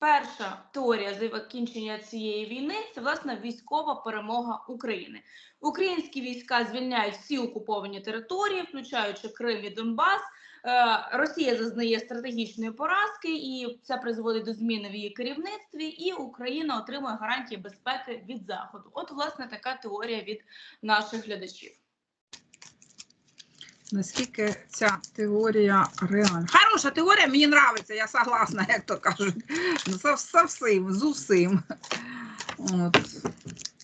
Перша теорія закінчення цієї війни це власне військова перемога України. Українські війська звільняють всі окуповані території, включаючи Крим і Донбас. Е, Росія зазнає стратегічної поразки, і це призводить до зміни в її керівництві. І Україна отримує гарантії безпеки від заходу. От, власне, така теорія від наших глядачів. Наскільки ця теорія реальна? Хороша теорія, мені подобається, я согласна, як то кажуть. Всім, з усім. От.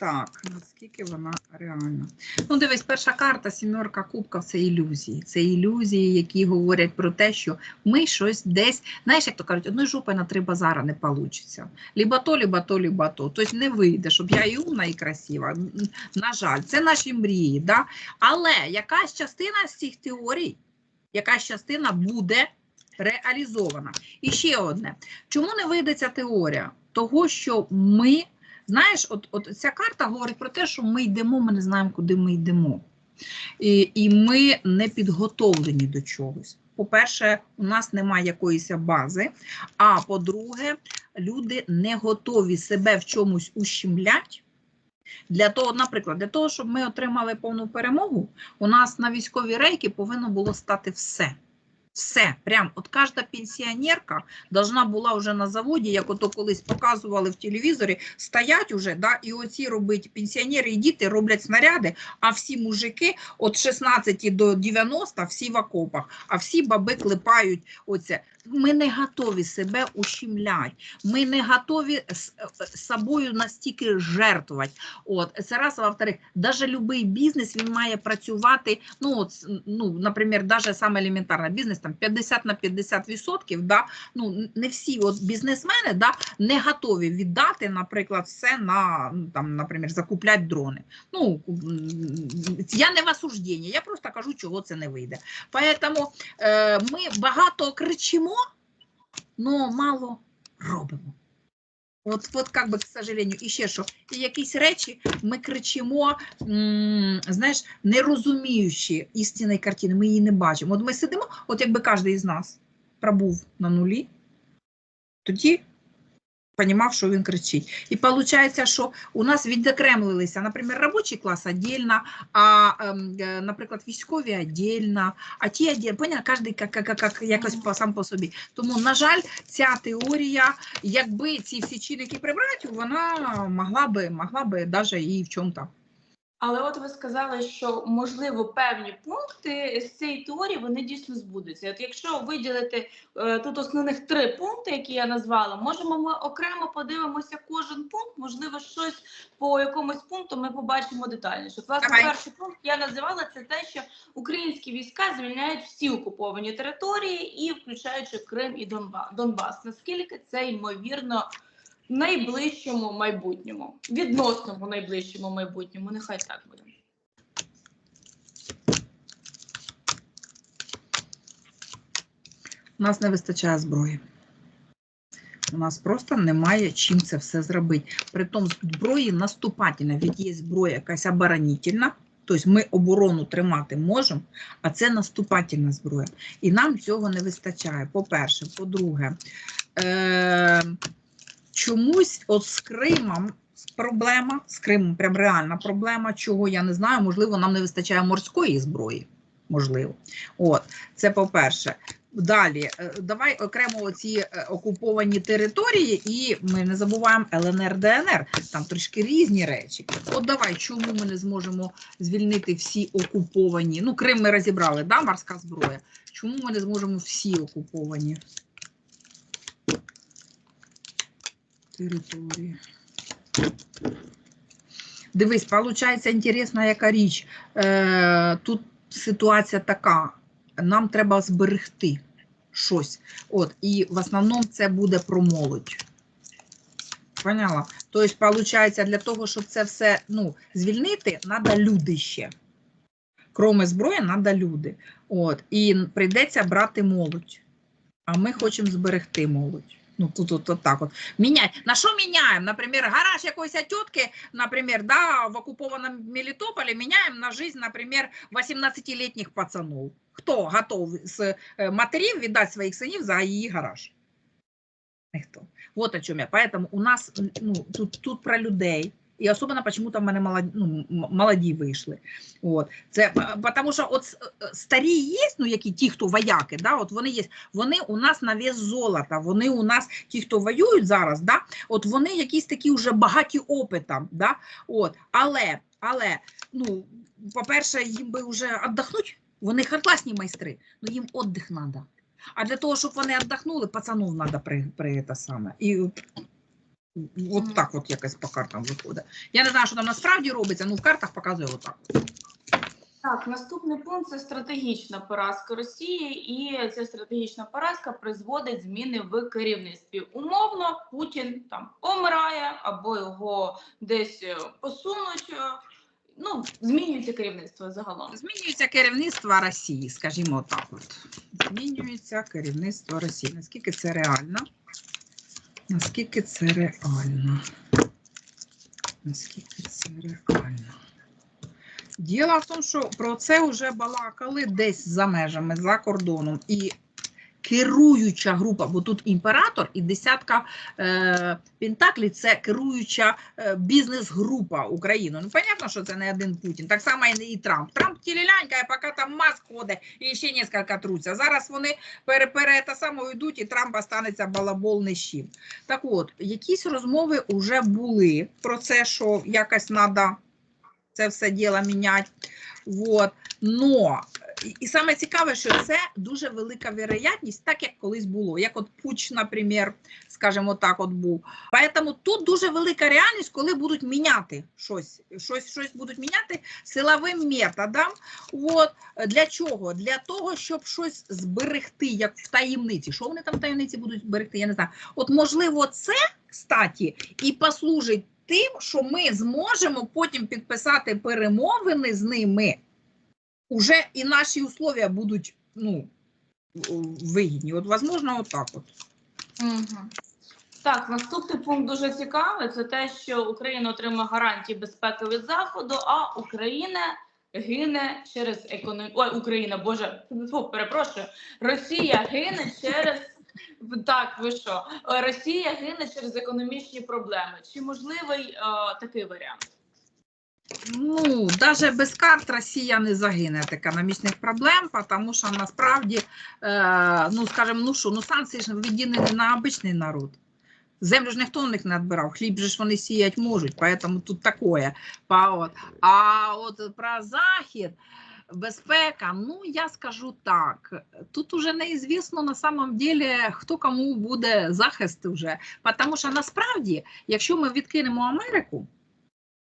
Так, наскільки вона реальна. Ну, дивись, перша карта, сімерка кубків це ілюзії. Це ілюзії, які говорять про те, що ми щось десь, знаєш, як то кажуть, одної жопи на три базара не вийде. Либо то, либо то, либо то. Тобто не вийде, щоб я і умна, і красива. На жаль, це наші мрії. Да? Але якась частина з цих теорій, якась частина буде реалізована. І ще одне: чому не вийде ця теорія? Того, що ми, знаєш, от, от ця карта говорить про те, що ми йдемо, ми не знаємо, куди ми йдемо. І, і ми не підготовлені до чогось. По-перше, у нас немає якоїсь бази. А по-друге, люди не готові себе в чомусь ущемлять. Для того, наприклад, для того, щоб ми отримали повну перемогу, у нас на військові рейки повинно було стати все. Все, прям от кожна пенсіонерка должна була вже на заводі, як ото колись показували в телевізорі, стоять уже, да, і оці робить пенсіонери і діти роблять снаряди, а всі мужики від 16 до 90 всі в окопах, а всі баби клепають оце. Ми не готові себе ущемляти, ми не готові з з собою настільки жертвувати. От це раз, во-вторых, даже любий бізнес він має працювати. Ну, от, ну, наприклад, даже саме елементарний бізнес там 50 на 50 відсотків. Да, ну не всі от бізнесмени да, не готові віддати, наприклад, все на ну, там, наприклад, закупляти дрони. Ну я не в осужденні, я просто кажу, чого це не вийде. Поэтому е, ми багато кричимо, але мало робимо. От, от как би, к сожалению, і ще що, і якісь речі ми кричимо, знаєш, не розуміючи істинної картини, ми її не бачимо. От ми сидимо, от якби кожен із нас пробув на нулі, тоді понімав, що він кричить. І виходить, що у нас відокремлилися, наприклад, робочий клас віддільно, а, ем, е, наприклад, військові віддільно, а ті віддільно, поняла, кожен як, як, як, якось сам по собі. Тому, на жаль, ця теорія, якби ці всі чинники прибрати, вона могла би, могла би навіть і в чому-то. Але от ви сказали, що можливо певні пункти з цієї теорії вони дійсно збудуться. От якщо виділити е, тут основних три пункти, які я назвала, можемо ми окремо подивимося кожен пункт. Можливо, щось по якомусь пункту ми побачимо детальніше. Власне, Давай. перший пункт я називала це те, що українські війська звільняють всі окуповані території, і включаючи Крим і Донба- Донбас. Наскільки це ймовірно найближчому майбутньому, відносному найближчому майбутньому, нехай так буде. У нас не вистачає зброї. У нас просто немає чим це все зробити. Притом зброї наступательна, від є зброя якась оборонительна, тобто ми оборону тримати можемо, а це наступательна зброя. І нам цього не вистачає. По-перше, по-друге, е- чомусь от з Кримом проблема, з Кримом прям реальна проблема, чого я не знаю, можливо, нам не вистачає морської зброї. Можливо. От, це по-перше. Далі, е, давай окремо ці окуповані території, і ми не забуваємо ЛНР, ДНР. Там трішки різні речі. От давай, чому ми не зможемо звільнити всі окуповані? Ну, Крим ми розібрали, да, морська зброя. Чому ми не зможемо всі окуповані території? Дивись, виходить, інтересна яка річ. Е, тут ситуація така нам треба зберегти щось. От, і в основному це буде про молодь. Поняла? Тобто, виходить, для того, щоб це все ну, звільнити, треба люди ще. Кроме зброї, треба люди. От, і прийдеться брати молодь. А ми хочемо зберегти молодь. Ну, тут от, от так от. Міняй. На що міняємо? Наприклад, гараж якоїсь тітки, наприклад, да, в окупованому Мелітополі міняємо на жизнь, наприклад, 18-літніх пацанов. Хто готов з е, матерів віддати своїх синів за її гараж? Ніхто. Вот о чем я. Поэтому у нас ну, тут, тут про людей. І особливо почему-то в мене молоді, ну, молоді вийшли. От. Це, тому що от е, старі є, ну, які ті, хто вояки, да, от вони є, вони у нас на вес золота, вони у нас, ті, хто воюють зараз, да, от вони якісь такі вже багаті опитом. Да, от. Але, але, ну, по-перше, їм би вже віддохнути, вони класні майстри, але їм віддих треба. А для того, щоб вони віддохнули, пацанов треба при, при те саме. І от так от якось по картам виходить. Я не знаю, що там насправді робиться, ну в картах показує отак. Так, наступний пункт це стратегічна поразка Росії, і ця стратегічна поразка призводить зміни в керівництві. Умовно, Путін там помирає або його десь е, посунуть. е, Ну, змінюється керівництво загалом. Змінюється керівництво Росії, скажімо так. От. Змінюється керівництво Росії. Наскільки це реально? Наскільки це реально? Наскільки це реально? Діло в тому, що про це вже балакали десь за межами, за кордоном. І керуюча група, бо тут імператор і десятка е, пентаклів це керуюча е, бізнес-група України. Ну, понятно, що це не один Путін. Так само і, і Трамп. Трамп тілілянька, поки там Маск ходить і ще кілька труться. Зараз вони пере, та само йдуть, і Трамп останеться балабол не з чим. Так от, якісь розмови вже були про це, що якось треба це все діло міняти. Вот. Но і- саме цікаве, що це дуже велика вероятність, так як колись було, як от Пуч, наприклад, скажімо так, от був. Поэтому тут дуже велика реальність, коли будуть міняти щось, щось, щось будуть міняти силовим методом. От. Для чого? Для того, щоб щось зберегти, як в таємниці. Що вони там в таємниці будуть зберегти? Я не знаю. От можливо, це, кстати, і послужить тим, що ми зможемо потім підписати перемовини з ними. Уже і наші условия будуть ну, вигідні. От, возможно, отак от. Угу. Так, наступний пункт дуже цікавий. Це те, що Україна отримає гарантії безпеки від заходу, а Україна гине через економі... Ой, Україна, Боже, фу, перепрошую. Росія гине через так. Ви що? Росія гине через економічні проблеми. Чи можливий е, такий варіант? Ну, навіть без карт Росія не загине від економічних проблем, тому що насправді, е, ну скажімо, ну що, ну санкції ж не на обичний народ. Землю ж ніхто в них не відбирав, хліб же ж вони сіяти можуть, поэтому тут такое. А от про Захід, безпека, ну я скажу так, тут уже неізвісно на самом деле, хто кому буде захист уже. Тому що насправді, якщо ми відкинемо Америку,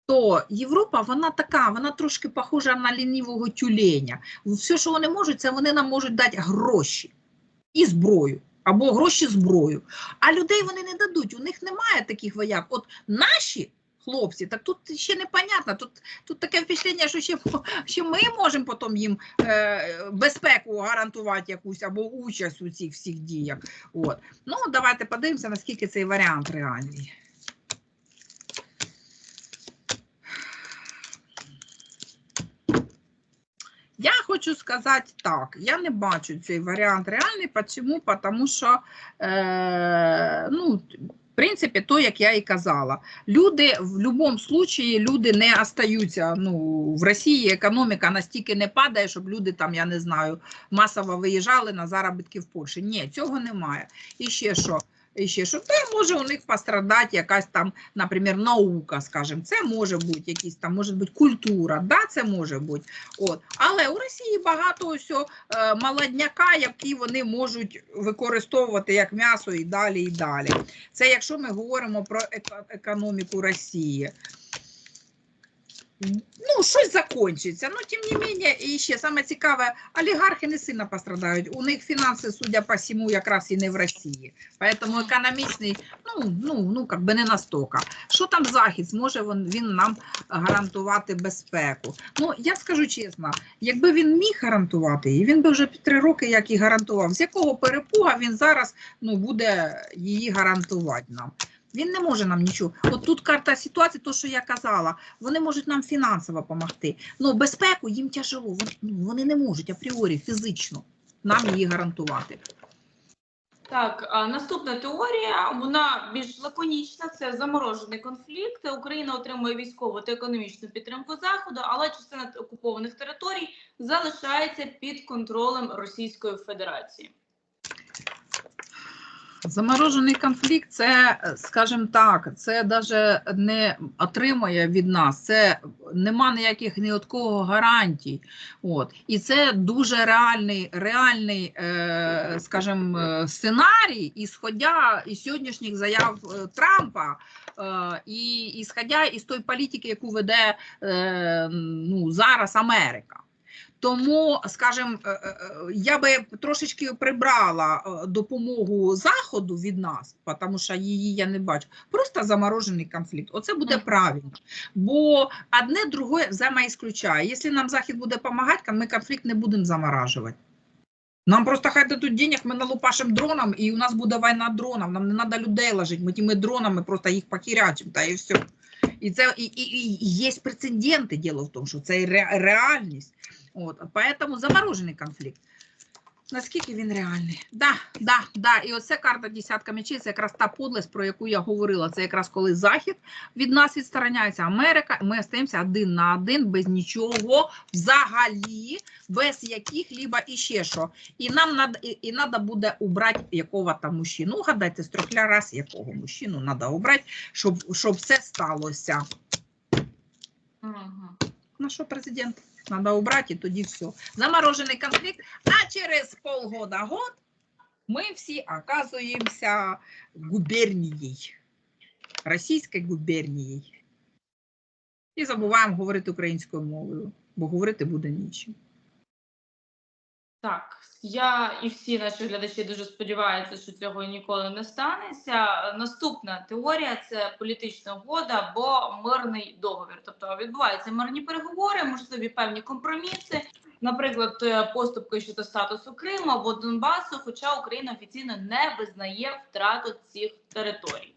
то Європа вона така, вона трошки похожа на лінівого тюленя. Все, що вони можуть, це вони нам можуть дати гроші і зброю. Або гроші зброю. А людей вони не дадуть. У них немає таких вояк. От наші хлопці, так тут ще непонятно. Тут, тут таке впечатлення, що ще, ще ми можемо потім їм е, безпеку гарантувати якусь або участь у цих всіх діях. От. Ну, давайте подивимося, наскільки цей варіант реальний. Я хочу сказати так, я не бачу цей варіант реальний. Чому? Тому що, е, ну, в принципі, то, як я і казала, люди в будь-якому випадку люди не остаються. Ну, в Росії економіка настільки не падає, щоб люди там, я не знаю, масово виїжджали на заробітки в Польщі. Ні, цього немає. І ще що? І ще що то може у них пострадати якась там, наприклад, наука, скажімо, це може бути якісь там, може бути культура, да, це може бути. От. Але у Росії багато ось е, молодняка, які вони можуть використовувати як м'ясо і далі, і далі. Це якщо ми говоримо про еко- економіку Росії. Ну, щось закінчиться. Ну, тим не менше, і ще саме цікаве, олігархи не сильно пострадають. У них фінанси, судя по всьому, якраз і не в Росії. Поэтому економічний, ну, ну, ну, как би не настільки. Що там Захід? Зможе він, він нам гарантувати безпеку? Ну, я скажу чесно, якби він міг гарантувати її, він би вже три роки як і гарантував. З якого перепуга він зараз ну, буде її гарантувати нам? Він не може нам нічого. От тут карта ситуації, то що я казала, вони можуть нам фінансово допомогти. Ну безпеку їм тяжело. Вони, ну, не можуть апріорі фізично нам її гарантувати. Так, наступна теорія, вона більш лаконічна. Це заморожений конфлікт. Україна отримує військову та економічну підтримку заходу, але частина окупованих територій залишається під контролем Російської Федерації. Заморожений конфлікт, це, скажімо так, це навіть не отримує від нас, це нема ніяких ні від кого гарантій. От. І це дуже реальний, реальний е, скажімо, е, сценарій, ісходя із сьогоднішніх заяв е, Трампа, е, і ісходя із тої політики, яку веде ну, зараз Америка. Тому, скажімо, е, е, е, я би трошечки прибрала допомогу Заходу від нас, тому що її я не бачу. Просто заморожений конфлікт. Оце буде правильно. Бо одне друге взаємоісключає. Якщо нам Захід буде допомагати, ми конфлікт не будемо заморажувати. Нам просто хай дадуть денег, ми налупашимо дроном, і у нас буде війна дронів. Нам не треба людей ложити, ми тими дронами просто їх покірячимо, та і все. І це і, і, і є прецеденти, діло в тому, що це ре- реальність. От, поэтому заморожений конфлікт. Наскільки він реальний? Да, да, да. І оце карта десятка мечей, це якраз та подлесть, про яку я говорила. Це якраз коли Захід від нас відстороняється, Америка, ми остаємося один на один, без нічого взагалі, без яких-либо іще що. І нам надо, і, і надо буде убрати якого там мужчину. Ну, гадайте, з трьох раз якого мужчину треба убрати, щоб, щоб це сталося. Мгм. Ну що, президент, треба убрати, і тоді все. Заморожений конфлікт, а через полгода год ми всі оказуємося губернією, російською губернією. І забуваємо говорити українською мовою, бо говорити буде нічим. Так, я і всі наші глядачі дуже сподіваються, що цього ніколи не станеться. Наступна теорія це політична угода або мирний договір. Тобто відбуваються мирні переговори, можливі певні компроміси, наприклад, е, поступки щодо статусу Криму або Донбасу, хоча Україна офіційно не визнає втрату цих територій.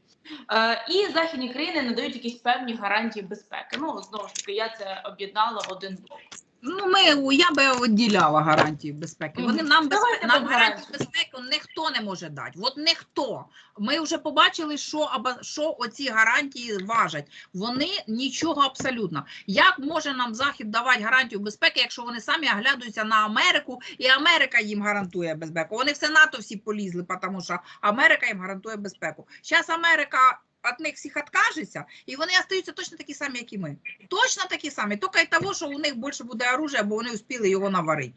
Е, і західні країни надають якісь певні гарантії безпеки. Ну знову ж таки, я це об'єднала в один блок. Ну, ми, я би виділяла гарантії безпеки. Вони нам, нам без гарантії гарантій. безпеки ніхто не може дати. От ніхто. Ми вже побачили, що, або, що оці гарантії важать. Вони нічого абсолютно. Як може нам Захід давати гарантію безпеки, якщо вони самі оглядаються на Америку, і Америка їм гарантує безпеку? Вони все НАТО всі полізли, тому що Америка їм гарантує безпеку. Зараз Америка від них всіх відкажеться, і вони остаються точно такі самі, як і ми. Точно такі самі, тільки й того, що у них більше буде оружия, бо вони успіли його наварити.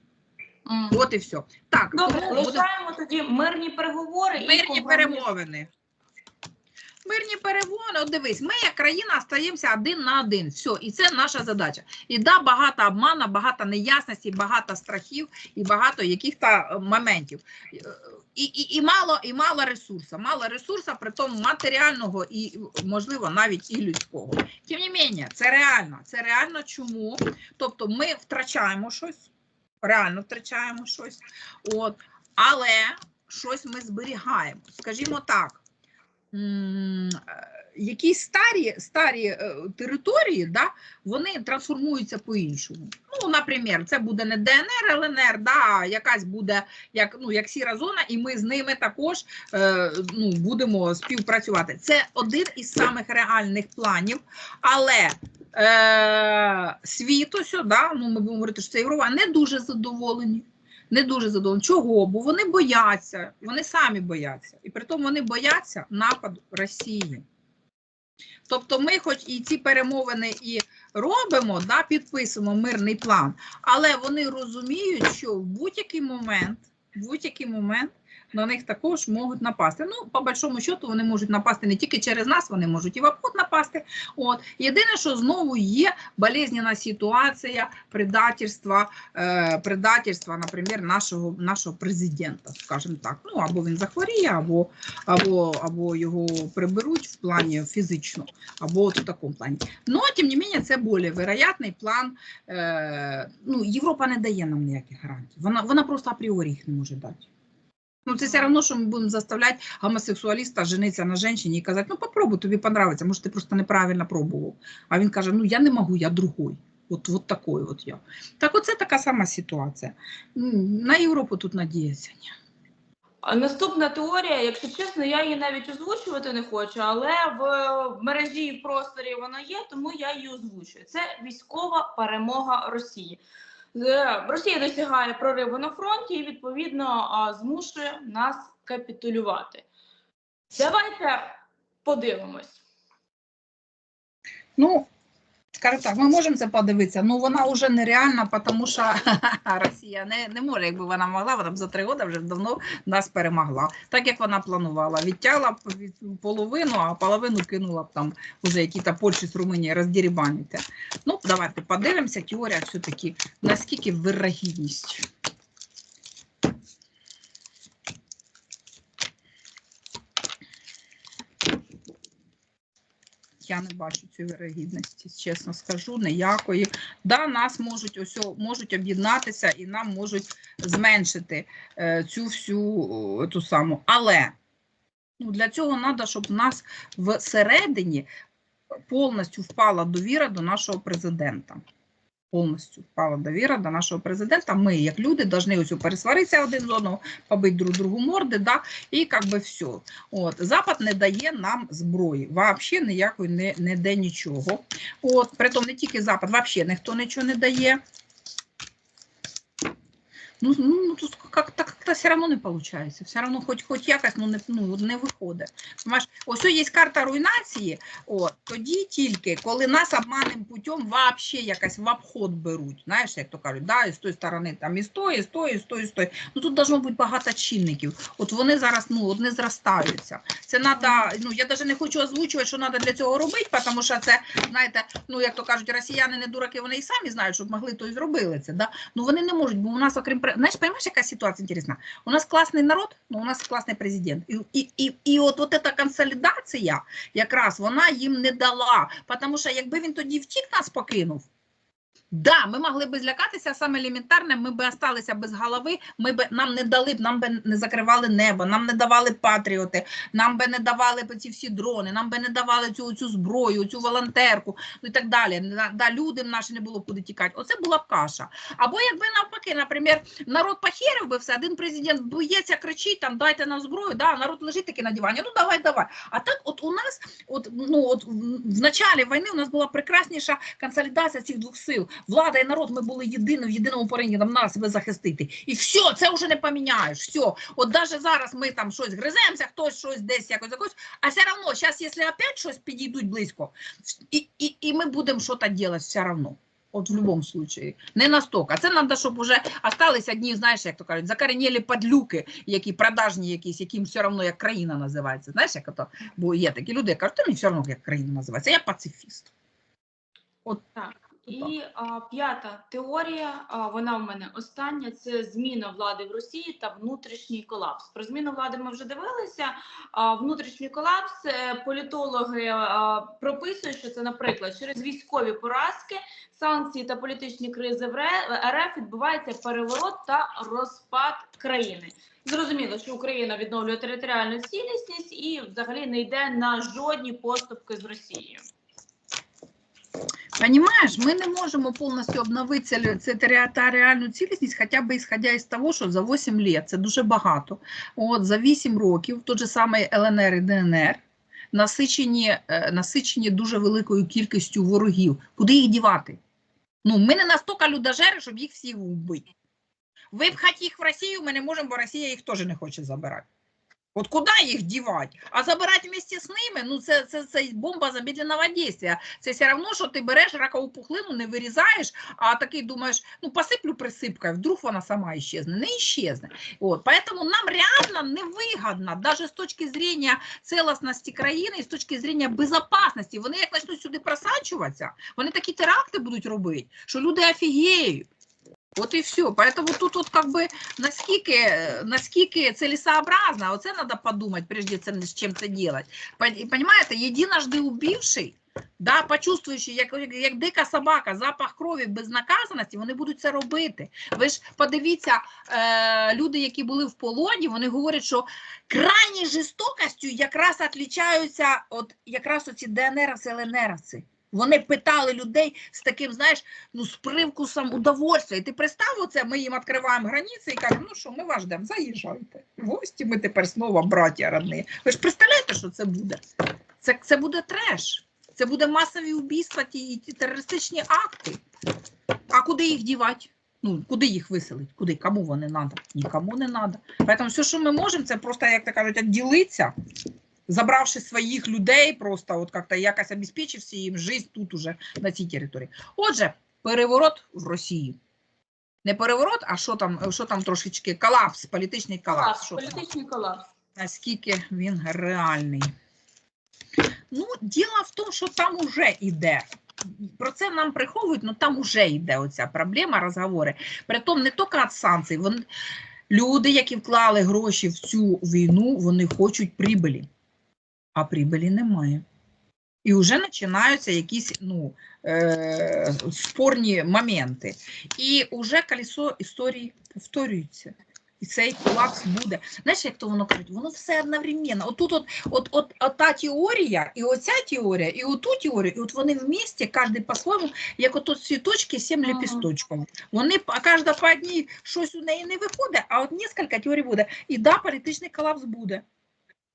Мгм. От і все. Так, Добре, тому буде тоді мирні переговори мирні компроміс. перемовини. Мирні перемовини, от дивись, ми як країна остаємося один на один. Все, і це наша задача. І да, багато обмана, багато неясності, багато страхів і багато яких-то е, моментів. І, і, і мало, і мало ресурсу. Мало ресурсу, при тому матеріального і, можливо, навіть і людського. Тим не менше, це реально. Це реально чому? Тобто ми втрачаємо щось, реально втрачаємо щось. От, але щось ми зберігаємо. Скажімо так, якісь старі, старі е, території, да, вони трансформуються по-іншому. Ну, наприклад, це буде не ДНР, ЛНР, да, якась буде як, ну, як сіра зона, і ми з ними також е, ну, будемо співпрацювати. Це один із самих реальних планів, але е, світу сюди, ну, ми будемо говорити, що це Європа, не дуже задоволені. Не дуже задоволені. Чого? Бо вони бояться, вони самі бояться. І при тому вони бояться нападу Росії. Тобто ми, хоч і ці перемовини і робимо, да, підписуємо мирний план, але вони розуміють, що в будь-який момент, в будь-який момент на них також можуть напасти. Ну, по большому счету, вони можуть напасти не тільки через нас, вони можуть і в обход напасти. От єдине, що знову є болезненна ситуація предательства, е, предательства, наприклад, нашого нашого президента, скажімо так. Ну або він захворіє, або, або, або його приберуть в плані фізично, або от в такому плані. Ну, тим не менше, це більш вероятний план. Е, ну, Європа не дає нам ніяких гарантій. Вона, вона просто апріорі їх не може дати. Ну, це все одно, що ми будемо заставляти гомосексуаліста женитися на жінці і казати, ну попробуй, тобі понравиться, може ти просто неправильно пробував. А він каже, ну я не можу, я другой. От, от такой от я. Так оце така сама ситуація. На Європу тут надіятися. ні. Наступна теорія, якщо чесно, я її навіть озвучувати не хочу, але в мережі і в просторі вона є, тому я її озвучую. Це військова перемога Росії. Росія досягає прориву на фронті і відповідно змушує нас капітулювати. Давайте подивимось. Ну, скажімо так, ми можемо це подивитися, ну вона вже нереальна, тому що Росія не, не може, якби вона могла, вона б за три роки вже давно нас перемогла. Так як вона планувала. Відтягла б половину, а половину кинула б там вже якісь Польщі з Румунії роздірібаніти. Ну, давайте подивимося, теорія все-таки, наскільки вирогідність. Я не бачу цієї вірогідності, чесно скажу, ніякої. Да, нас можуть ось можуть об'єднатися і нам можуть зменшити е, цю всю ту саму. Але ну, для цього треба, щоб в нас всередині повністю впала довіра до нашого президента. Повністю впала довіра до нашого президента. Ми, як люди, повинні ось пересваритися один з одного, побити друг другу морди, да, і як би все. От, Запад не дає нам зброї, взагалі ніякої не, не де нічого. От, притом не тільки Запад, взагалі ніхто нічого не дає. Ну, ну, ну тут как, так, как все равно не виходить. Все равно хоч, хоч якось ну, не, ну, не виходить. Понимаєш, ось є карта руйнації, от, тоді тільки, коли нас обманним путем вообще якось в обход беруть. Знаєш, як то кажуть, да, з тої сторони там і з тої, і з тої, з тої, з тої. Ну тут должно бути багато чинників. От вони зараз ну, от не зростаються. Це треба, ну я навіть не хочу озвучувати, що треба для цього робити, тому що це, знаєте, ну як то кажуть, росіяни не дураки, вони і самі знають, щоб могли, то і зробили це. Да? Ну вони не можуть, бо у нас, окрім пре- понимаешь, какая ситуация интересна? У нас класний народ, но у нас классный президент. І, и, і, і от, от ця консолідація, якраз вона їм не дала. Тому що якби він тоді втік нас покинув. Да, ми могли б злякатися саме елементарне, ми б осталися без голови, ми б нам не дали б, нам би не закривали небо, нам не давали патріоти, нам би не давали б ці всі дрони, нам би не давали цю, цю зброю, цю волонтерку ну і так далі. Да, людям наші не було куди тікати. Оце була б каша. Або якби навпаки, наприклад, народ похерив би все, один президент боється, кричить там, дайте нам зброю, да, народ лежить таки на дивані, ну давай, давай. А так, от у нас, от ну от в началі війни у нас була прекрасніша консолідація цих двох сил. Влада і народ, ми були єдині в єдиному порівні нам нас себе захистити. І все, це вже не поміняєш. Все, от навіть зараз ми там щось гриземося, хтось щось десь якось якось, а все одно, зараз, якщо опять щось підійдуть близько, і, і, і ми будемо щось робити все одно. От в будь-якому случаї. Не настільки. Це треба, щоб вже осталися одні, знаєш, як то кажуть, закоренілі падлюки, які продажні якісь, яким все одно як країна називається. Знаєш, як то, бо є такі люди, які кажуть, то мені все одно як країна називається. Я пацифіст. Так. І а, п'ята теорія, а, вона в мене остання, це зміна влади в Росії та внутрішній колапс. Про зміну влади ми вже дивилися. А, внутрішній колапс е, політологи а, прописують, що це, наприклад, через військові поразки, санкції та політичні кризи в РФ відбувається переворот та розпад країни. Зрозуміло, що Україна відновлює територіальну цілісність і взагалі не йде на жодні поступки з Росією. Понимаешь, ми не можемо повністю обновити це, це територіальну цілісність, хоча б ісходя із того, що за 8 років, це дуже багато. От за 8 років, той же самий ЛНР і ДНР, насичені, е, насичені дуже великою кількістю ворогів. Куди їх дівати? Ну, ми не настільки людожери, щоб їх всіх вбити. Випхати їх в Росію ми не можемо, бо Росія їх теж не хоче забирати. От куди їх дівати? А забирати вместе з ними, ну це, це, це бомба замедленого дійства. Це все одно, що ти береш ракову пухлину, не вирізаєш, а такий думаєш, ну посиплю присипкою, вдруг вона сама іщезне. Не іщезне. От, поэтому нам реально невигідно, навіть з точки зрення целостності країни і з точки зрення безпечності. Вони як почнуть сюди просачуватися, вони такі теракти будуть робити, що люди офігіють. От і все. Поэтому тут от как бы наскільки, наскільки целесообразно, оце треба подумати, прежде цим, з чим це делать. Пон- Понимаете, единожды убивший, да, почувствуючи, як, як, як дика собака, запах крові безнаказаності, вони будуть це робити. Ви ж подивіться, е, люди, які були в полоні, вони говорять, що крайньою жорстокістю якраз відрізняються от якраз оці ДНРовці, ЛНРовці. Вони питали людей з таким, знаєш, ну з привкусом удовольствия. І ти представ оце, ми їм відкриваємо границі і кажемо, ну що, ми вас ждемо, заїжджайте. Гості ми тепер знову браття родні. Ви ж представляєте, що це буде? Це, це буде треш. Це буде масові вбійства ті, ті терористичні акти. А куди їх дівати? Ну, куди їх виселити? Куди? Кому вони треба? Нікому не треба. Тому все, що ми можемо, це просто, як то кажуть, відділитися, забравши своїх людей, просто от як-то якось обезпечивши їм життя тут уже на цій території. Отже, переворот в Росії. Не переворот, а що там, що там трошечки колапс, політичний колапс. Що там? колапс. наскільки він реальний. Ну, діло в тому, що там уже йде. Про це нам приховують, але там уже йде оця проблема, розговори. Притом не тільки від санкцій. Вон, люди, які вклали гроші в цю війну, вони хочуть прибилі, а прибилі немає. І вже починаються якісь ну, е, спорні моменти. І вже колесо історії повторюється. І цей колапс буде. Знаєш, як то воно кажуть, воно все одновременно. Отут от, от, от, от та теорія, і оця теорія, і оту теорію, і от вони вместе, кожен по-своєму, як от цвіточки, сім Ага. лепісточків. Вони а кожна по одній щось у неї не виходить, а от кілька теорій буде. І да, політичний колапс буде.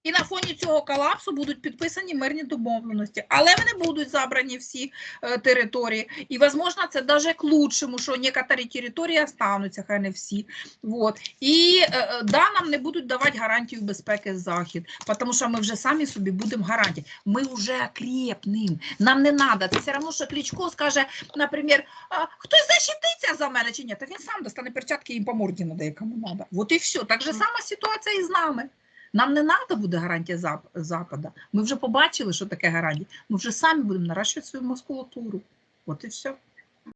І на фоні цього колапсу будуть підписані мирні домовленості, але вони будуть забрані всі е, території. І, можливо, це навіть к лучшому, що некоторі території остануться, хай не всі. Вот. І е, е, да, нам не будуть давати гарантію безпеки Захід, тому що ми вже самі собі будемо гарантії. Ми вже крепним. Нам не треба. Це все одно, що Кличко скаже, наприклад, хтось защититься за мене чи ні, та він сам достане перчатки і по морді надає кому треба. От і все. Так же сама ситуація і з нами. Нам не треба буде гарантія Запада. Ми вже побачили, що таке гарантія. Ми вже самі будемо наращувати свою мускулатуру. От і все.